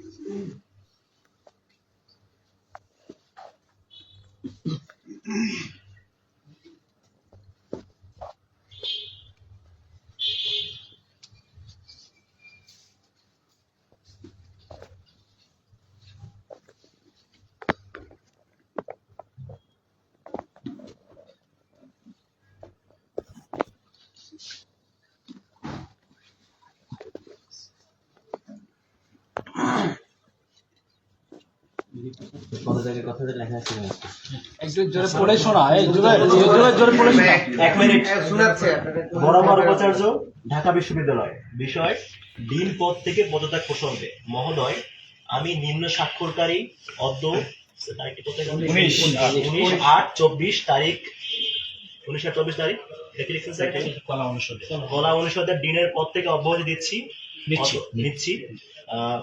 Mm-hmm. Dhaka বিশ্ববিদ্যালয়। বিষয় dean পদ থেকে পদত্যাগ প্রসঙ্গে। মহোদয় আমি নিম্ন স্বাক্ষরকারী অদ্য উনিশ। আট চব্বিশ তারিখ উনিশ আট চব্বিশ তারিখ? কলা অনুষদে। কলা অনুষদের ডিনের পদ থেকে অব্যাহতি দিচ্ছি। নিচ্ছি।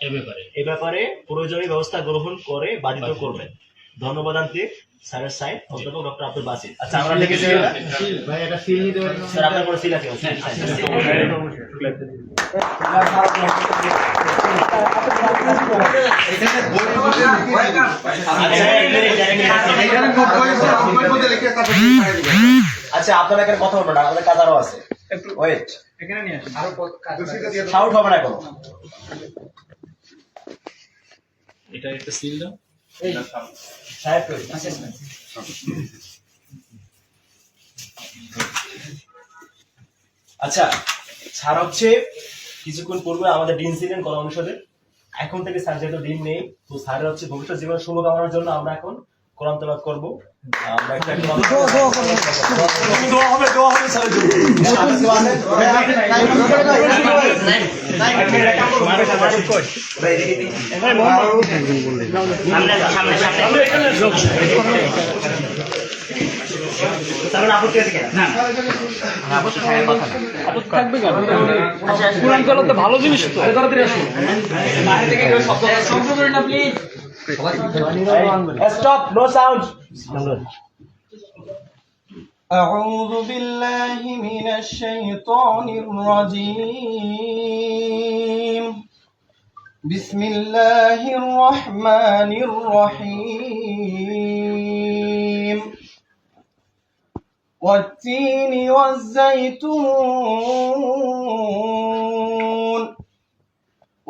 এ ব্যাপারে এ ব্যাপারে প্রয়োজনীয় ব্যবস্থা গ্রহণ করে বাধিত করবেন ধন্যবাদ আনতে স্যারের সাইন অধ্যাপক ডক্টর আব্দুল বাসির আচ্ছা আমরা লিখেছি? ভাই এটা ফিল নিতে স্যার আপনার কোনো সিল আছে আচ্ছা। আচ্ছা আপনারা এখানে কথা বলবেন না আমাদের কাজ আরও আছে ওয়েট শাউট হবে না এখন। এটা একটা সিল দাও। সাহেব কই? আচ্ছা স্যার হচ্ছে কিছুক্ষণ পূর্বে আমাদের ডিন ছিলেন কলা অনুষদে এখন থেকে স্যার যেহেতু ডিন নেই তো স্যারের হচ্ছে ভবিষ্যৎ জীবন শুভ কামনার জন্য আমরা এখন কোরআন তেলাওয়াত করব। আমরা একটা একটা দোয়া হবে দোয়া হবে স্যার আপত্তি আছে কিনা থাকবে কেন কোরআন তেলাওয়াত তো ভালো জিনিস Stop, no sound. أعوذ بالله من الشيطان الرجيم بسم الله الرحمن الرحيم والتين والزيتون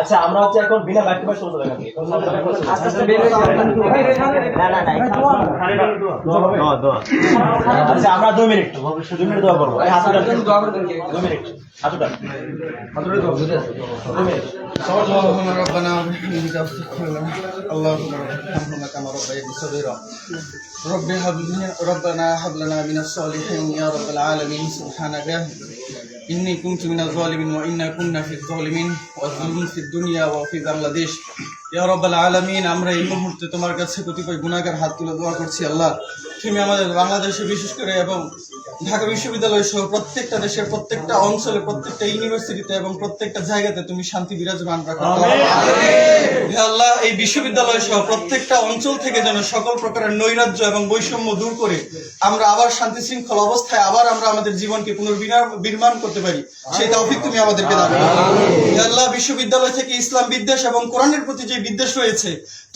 আচ্ছা আমরা হচ্ছে এখন বিনা বাক্য ভাষা শুরু করলাম আস্তে আস্তে না না না দোয়া দোয়া আচ্ছা আমরা দুই মিনিট দুই মিনিট দোয়া করবো এই হাতুটা দুই মিনিট হাতুটা দুই মিনিট اللهم ربنا وبحمدك استغفر لنا اللهم ارحمنا كما ربيتني صغيرا رب هب لي ربنا هب لنا من الصالحين يا رب العالمين سبحانك إني كنت من الظالمين وإنا كنا في الظالمين والظلم في الدنيا وفي বাংলাদেশ ইয়া রব্বাল আলামিন আমরা এই মুহূর্তে তোমার কাছে কতিপয় গুণাগার হাত তুলে দোয়া করছি আল্লাহ তুমি আমাদের বাংলাদেশে বিশেষ করে এবং ঢাকা বিশ্ববিদ্যালয় সহ প্রত্যেকটা দেশের প্রত্যেকটা অঞ্চলে প্রত্যেকটা ইউনিভার্সিটিতে এবং প্রত্যেকটা জায়গাতে তুমি শান্তি বিরাজমান রাখো। আল্লাহ এই বিশ্ববিদ্যালয় সহ প্রত্যেকটা অঞ্চল থেকে যেন সকল প্রকারের নৈরাজ্য এবং বৈষম্য দূর করে আমরা আবার শান্তি শৃঙ্খল অবস্থায় আবার আমরা আমাদের জীবনকে পুনর্বিনির্মাণ করতে পারি সেই তৌফিক তুমি আমাদেরকে হে আল্লাহ বিশ্ববিদ্যালয় থেকে ইসলাম বিদ্বেষ এবং কোরআনের প্রতি যে বিদ্বেষ রয়েছে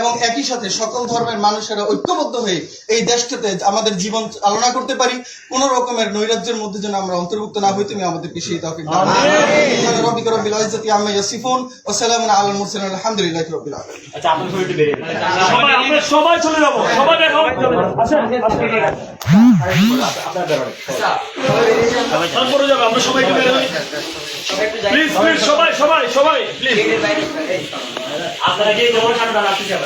এবং একই সাথে সকল ধর্মের মানুষেরা ঐক্যবদ্ধ হয়ে এই দেশটাতে আমাদের জীবন চালনা করতে পারি। কোন রকমের নৈরাজ্যের মধ্যে যেন আমরা অন্তর্ভুক্ত না হই তুমি আমাদেরকে সেই তৌফিক দাও। সুবহান রাব্বিকা রাব্বিল ইয়াসিফুন ওয়া সালামুন আলাল মুরসালিন আলহামদুলিল্লাহি রাব্বিল আচ্ছা আপনার ছবি একটু বেরিয়ে সবাই চলে যাব। সবাই দেখো আসেন তারপরে যাবে আমরা সবাই প্লিজ প্লিজ সবাই সবাই সবাই প্লিজ আপনারা গিয়ে সামনে দাঁড়ান আপনি যাবেন